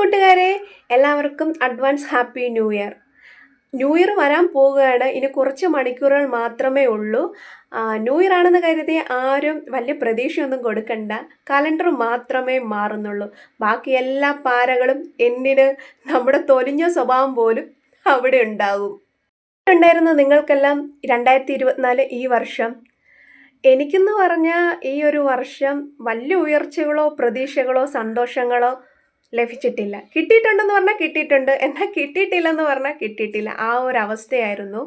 കൂട്ടുകാരെ എല്ലാവർക്കും advance happy new year. New year വരാൻ പോവുകയാണ്. ഇനി കുറച്ച് മണിക്കൂറുകൾ മാത്രമേ ഉള്ളൂ. ന്യൂ ഇയർ ആണെന്ന് കരുതി ആരും വലിയ പ്രതീക്ഷയൊന്നും കൊടുക്കണ്ട. കലണ്ടർ മാത്രമേ മാറുന്നുള്ളൂ. ബാക്കി എല്ലാ പാരകളും എന്നിന് നമ്മുടെ തൊലിഞ്ഞ സ്വഭാവം പോലും അവിടെ ഉണ്ടാവും. ഉണ്ടായിരുന്നു നിങ്ങൾക്കെല്ലാം രണ്ടായിരത്തി ഇരുപത്തിനാല് ഈ വർഷം. എനിക്കെന്ന് പറഞ്ഞാൽ ഈ ഒരു വർഷം വലിയ ഉയർച്ചകളോ പ്രതീക്ഷകളോ സന്തോഷങ്ങളോ ലഭിച്ചിട്ടില്ല. കിട്ടിയിട്ടുണ്ടെന്ന് പറഞ്ഞാൽ കിട്ടിയിട്ടുണ്ട്. എന്നാൽ കിട്ടിയിട്ടില്ലെന്ന് പറഞ്ഞാൽ കിട്ടിയിട്ടില്ല. ആ ഒരു അവസ്ഥയായിരുന്നു.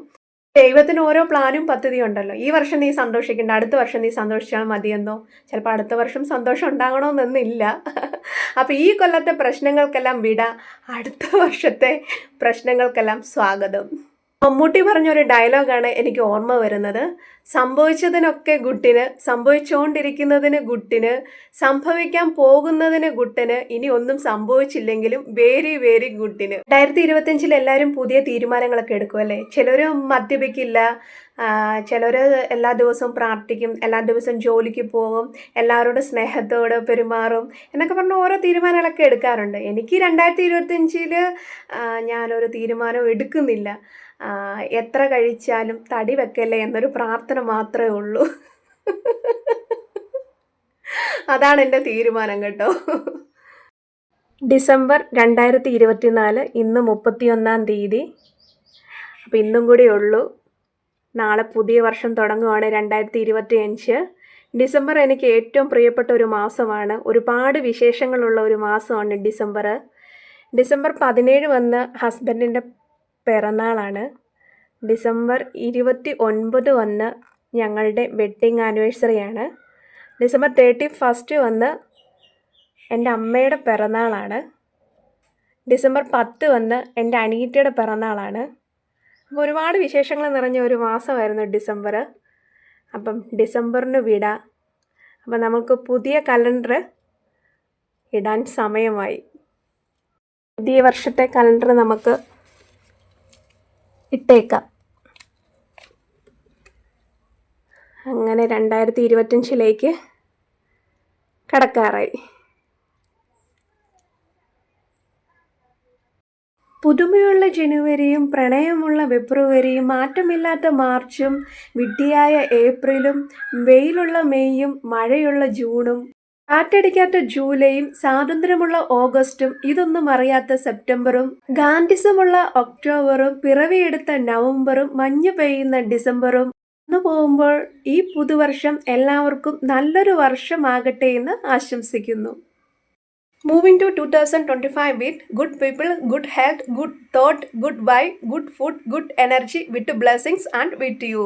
ദൈവത്തിന് ഓരോ പ്ലാനും പദ്ധതിയും ഉണ്ടല്ലോ. ഈ വർഷം നീ സന്തോഷിക്കേണ്ട അടുത്ത വർഷം നീ സന്തോഷിച്ചാൽ മതിയെന്നോ? ചിലപ്പോൾ അടുത്ത വർഷം സന്തോഷം ഉണ്ടാകണമെന്നൊന്നില്ല അപ്പോൾ ഈ കൊല്ലത്തെ പ്രശ്നങ്ങൾക്കെല്ലാം വിട. അടുത്ത വർഷത്തെ പ്രശ്നങ്ങൾക്കെല്ലാം സ്വാഗതം. മമ്മൂട്ടി പറഞ്ഞൊരു ഡയലോഗാണ് എനിക്ക് ഓർമ്മ വരുന്നത്. സംഭവിച്ചതിനൊക്കെ ഗുട്ടിന് സംഭവിച്ചുകൊണ്ടിരിക്കുന്നതിന് ഗുട്ടിന് സംഭവിക്കാൻ പോകുന്നതിന് ഗുട്ടിന് ഇനി ഒന്നും സംഭവിച്ചില്ലെങ്കിലും വെരി വെരി ഗുട്ടിന് രണ്ടായിരത്തി ഇരുപത്തിയഞ്ചിൽ എല്ലാവരും പുതിയ തീരുമാനങ്ങളൊക്കെ എടുക്കും അല്ലേ? ചിലർ മദ്യപിക്കില്ല ചിലർ എല്ലാ ദിവസവും പ്രാർത്ഥിക്കും എല്ലാ ദിവസവും ജോലിക്ക് പോകും എല്ലാവരോടും സ്നേഹത്തോട് പെരുമാറും എന്നൊക്കെ പറഞ്ഞ് ഓരോ തീരുമാനങ്ങളൊക്കെ എടുക്കാറുണ്ട്. എനിക്ക് രണ്ടായിരത്തി ഇരുപത്തിയഞ്ചിൽ ഞാനൊരു തീരുമാനം എടുക്കുന്നില്ല. എത്ര കഴിച്ചാലും തടി വെക്കല്ലേ എന്നൊരു പ്രാർത്ഥന മാത്രമേ ഉള്ളൂ. അതാണ് എന്റെ തീരുമാനം കേട്ടോ. ഡിസംബർ രണ്ടായിരത്തി ഇരുപത്തിനാല് ഇന്ന് മുപ്പത്തിയൊന്നാം തീയതി. അപ്പം ഇന്നും കൂടി ഉള്ളൂ. നാളെ പുതിയ വർഷം തുടങ്ങുവാണ് രണ്ടായിരത്തി ഇരുപത്തി അഞ്ച് ഡിസംബർ എനിക്ക് ഏറ്റവും പ്രിയപ്പെട്ട ഒരു മാസമാണ്. ഒരുപാട് വിശേഷങ്ങളുള്ള ഒരു മാസമാണ് ഡിസംബർ ഡിസംബർ പതിനേഴ് വന്ന് ഹസ്ബൻഡിന്റെ പിറന്നാളാണ്. ഡിസംബർ ഇരുപത്തി ഒൻപത് വന്ന് ഞങ്ങളുടെ വെഡ്ഡിങ് ആനിവേഴ്സറിയാണ്. ഡിസംബർ തേർട്ടി ഫസ്റ്റ് വന്ന് എന്റെ അമ്മയുടെ പിറന്നാളാണ്. ഡിസംബർ പത്ത് വന്ന് എന്റെ അനിയത്തിയുടെ പിറന്നാളാണ്. അപ്പോൾ ഒരുപാട് വിശേഷങ്ങൾ നിറഞ്ഞ ഒരു മാസമായിരുന്നു ഡിസംബർ അപ്പം ഡിസംബറിന് വിട. അപ്പം നമുക്ക് പുതിയ കലണ്ടർ ഇടാൻ സമയമായി. പുതിയ വർഷത്തെ കലണ്ടർ നമുക്ക് ഇട്ടേക്കാം. അങ്ങനെ രണ്ടായിരത്തി ഇരുപത്തഞ്ചിലേക്ക് കടക്കാറായി. പുതുമയുള്ള ജനുവരിയും പ്രണയമുള്ള ഫെബ്രുവരിയും മാറ്റമില്ലാത്ത മാർച്ചും വിഡ്ഢിയായ ഏപ്രിലും വെയിലുള്ള മെയ്യും മഴയുള്ള ജൂണും കാറ്റടിക്കാത്ത ജൂലൈയും സ്വാതന്ത്ര്യമുള്ള ഓഗസ്റ്റും ഇതൊന്നും അറിയാത്ത സെപ്റ്റംബറും ഗാന്ധിസമുള്ള ഒക്ടോബറും പിറവിയെടുത്ത നവംബറും മഞ്ഞ് പെയ്യുന്ന ഡിസംബറും അന്ന് പോകുമ്പോൾ ഈ പുതുവർഷം എല്ലാവർക്കും നല്ലൊരു വർഷമാകട്ടെ എന്ന് ആശംസിക്കുന്നു. Moving to two thousand twenty five with good people good health good thought good vibe good food good energy with blessings and with you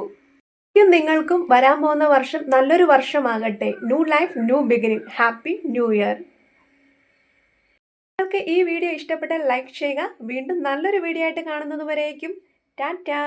നിങ്ങൾക്കും വരാൻ പോകുന്ന വർഷം നല്ലൊരു വർഷമാകട്ടെ. New life new beginning happy new year നിങ്ങൾക്ക് ഈ video ഇഷ്ടപ്പെട്ടാൽ like ചെയ്യുക. വീണ്ടും നല്ലൊരു വീഡിയോ ആയിട്ട് കാണുന്നത് വരേക്കും. ടാറ്റാ